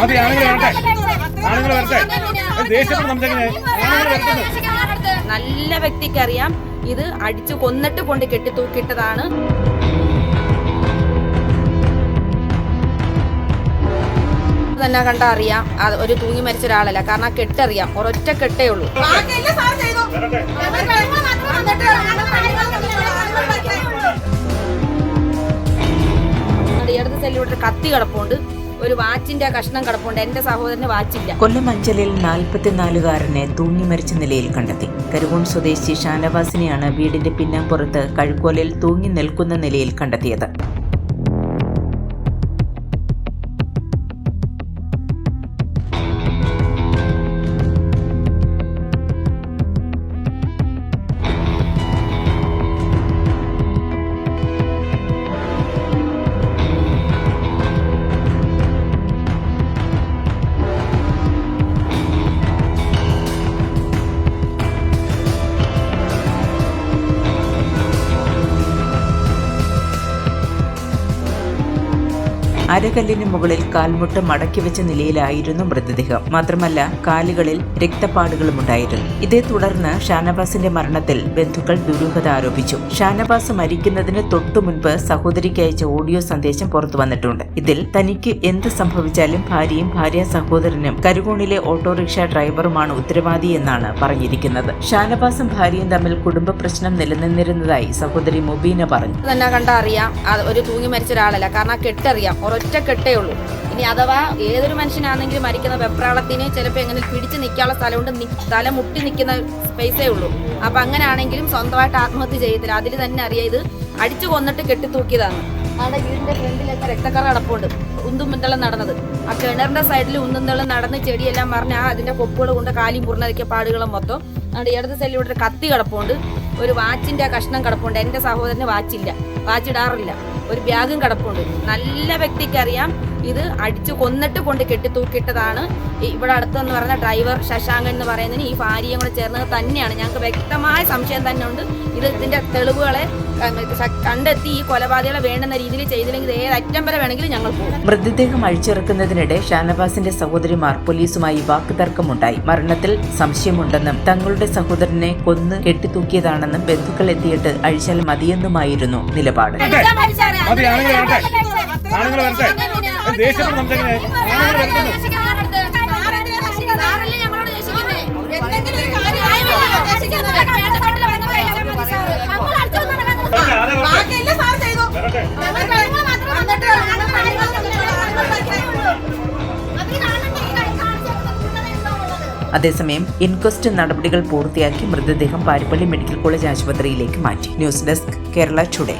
മതി ആണുങ്ങൾ വരട്ടെ ആണുങ്ങൾ വരട്ടെ ദേഷ്യപ്പെട്ട് സംസാരിക്കുന്നേ ആണുങ്ങൾ വരട്ടെ നല്ല വ്യക്തിക്കറിയാം ഇത് അടിച്ചു കൊന്നിട്ട് കൊണ്ട് കെട്ടി തൂക്കിട്ടതാണ് തന്നെ കണ്ട അറിയാം അത് ഒരു തൂങ്ങി മരിച്ച ഒരാളല്ല കാരണം ആ കെട്ടറിയാം ഒരൊറ്റ കെട്ടേ ഉള്ളൂ ഇടത് സൈഡിലൂടെ ഒരു കത്തി കിടപ്പുണ്ട് ഒരു വാച്ചിന്റെ കഷ്ണം കിടപ്പുണ്ട്. എന്റെ സഹോദരന് വാച്ചില്ല. കൊല്ലം അഞ്ചലിൽ നാൽപ്പത്തിനാലുകാരനെ തൂങ്ങി മരിച്ച നിലയിൽ കണ്ടെത്തി. കരുവൂൺ സ്വദേശി ഷാനവാസിനെയാണ് വീടിന്റെ പിന്നാമ്പുറത്ത് കഴുക്കോലിൽ തൂങ്ങി നിൽക്കുന്ന നിലയിൽ കണ്ടെത്തിയത്. അരകല്ലിന് മുകളിൽ കാൽമുട്ട് മടക്കി വെച്ച നിലയിലായിരുന്നു മൃതദേഹം. മാത്രമല്ല കാലുകളിൽ രക്തപ്പാടുകളും ഉണ്ടായിരുന്നു. ഇതേ തുടർന്ന് ഷാനവാസിന്റെ മരണത്തിൽ ബന്ധുക്കൾ ദുരൂഹത ആരോപിച്ചു. ഷാനവാസ് മരിക്കുന്നതിന് തൊട്ടു മുൻപ് സഹോദരിക്ക് അയച്ച ഓഡിയോ സന്ദേശം പുറത്തു വന്നിട്ടുണ്ട്. ഇതിൽ തനിക്ക് എന്ത് സംഭവിച്ചാലും ഭാര്യയും ഭാര്യ സഹോദരനും കരുകോണിലെ ഓട്ടോറിക്ഷ ഡ്രൈവറുമാണ് ഉത്തരവാദി എന്നാണ് പറഞ്ഞിരിക്കുന്നത്. ഷാനവാസും ഭാര്യയും തമ്മിൽ കുടുംബ പ്രശ്നം നിലനിന്നിരുന്നതായി സഹോദരി മുബീന പറഞ്ഞു. തന്നെ കണ്ടാ അറിയാം ഒരു തൂങ്ങി മരിച്ച ഒരാളല്ല. കാരണം കെട്ടറിയാം. ഒരൊറ്റ കെട്ടേ ഉള്ളൂ. ഇനി അഥവാ ഏതൊരു മനുഷ്യനാണെങ്കിലും മരിക്കുന്ന വെപ്രാളത്തിന് ചിലപ്പോൾ എങ്ങനെ പിടിച്ചു നിൽക്കാനുള്ള സ്ഥലമുണ്ട് തല മുട്ടി നിൽക്കുന്ന സ്പേസേ ഉള്ളൂ. അപ്പം അങ്ങനെ ആണെങ്കിലും സ്വന്തമായിട്ട് ആത്മഹത്യ ചെയ്യത്തില്ല. അതിൽ തന്നെ അറിയാം ഇത് അടിച്ചു കൊന്നിട്ട് കെട്ടിത്തൂക്കിയതാണ്. അവിടെ വീടിന്റെ ഫ്രണ്ടിലൊക്കെ രക്തക്കറ അടപ്പുണ്ട്. ഉന്തുമുന്തളം നടന്നത്. ആ കിണറിന്റെ സൈഡിൽ ഉന്തുന്തളം നടന്ന് ചെടിയെല്ലാം മറിഞ്ഞ് ആ അതിന്റെ കൊപ്പുകൾ കൊണ്ട് കാലിയും പുറന്നതൊക്കെ പാടുകളും മൊത്തം അവിടെ ഇടത് സൈഡിലൂടെ ഒരു കത്തി കിടപ്പുണ്ട്. ഒരു വാച്ചിന്റെ കഷ്ണം കിടപ്പുണ്ട്. എന്റെ സഹോദരന് വാച്ചില്ല. വാച്ച് ഇടാറില്ല ഒരു ബാഗും കിടപ്പുണ്ട്. നല്ല വ്യക്തിക്കറിയാം ഇത് അടിച്ചു കൊന്നിട്ട് കൊണ്ട് കെട്ടി തൂക്കിയിട്ടതാണ്. ഈ- ഇവിടെ അടുത്തെന്ന് പറഞ്ഞ ഡ്രൈവർ ശശാങ്കൻ എന്ന് പറയുന്നതിന് ഈ ഭാര്യയും കൂടെ ചേർന്നത് തന്നെയാണ്. ഞങ്ങൾക്ക് വ്യക്തമായ സംശയം തന്നെ ഉണ്ട്. ഇത് ഇതിന്റെ തെളിവുകളെ കണ്ടെത്തി ഈ കൊലപാതകളെ വേണ്ടുന്ന രീതിയിൽ ചെയ്തില്ലെങ്കിൽ ഏത് അറ്റം വരെ വേണമെങ്കിലും ഞങ്ങൾ പോകും. മൃതദേഹം അഴിച്ചിറക്കുന്നതിനിടെ ഷാനവാസിന്റെ സഹോദരിമാർ പോലീസുമായി വാക്കുതർക്കമുണ്ടായി. മരണത്തിൽ സംശയമുണ്ടെന്നും തങ്ങളുടെ സഹോദരനെ കൊന്ന് കെട്ടിത്തൂക്കിയതാണെന്നും ബന്ധുക്കൾ എത്തിയിട്ട് അഴിച്ചാൽ മതിയെന്നുമായിരുന്നു നിലപാട്. ആണുങ്ങൾ വരട്ടെ? ദേഷ്യപ്പെട്ട് സംസാരിക്കുന്നേ ആണുങ്ങൾ വരട്ടെ? വരട്ടെ? അതേസമയം ഇൻക്വസ്റ്റ് നടപടികൾ പൂർത്തിയാക്കി മൃതദേഹം പാരിപ്പള്ളി മെഡിക്കൽ കോളേജ് ആശുപത്രിയിലേക്ക് മാറ്റി. News desk Kerala today.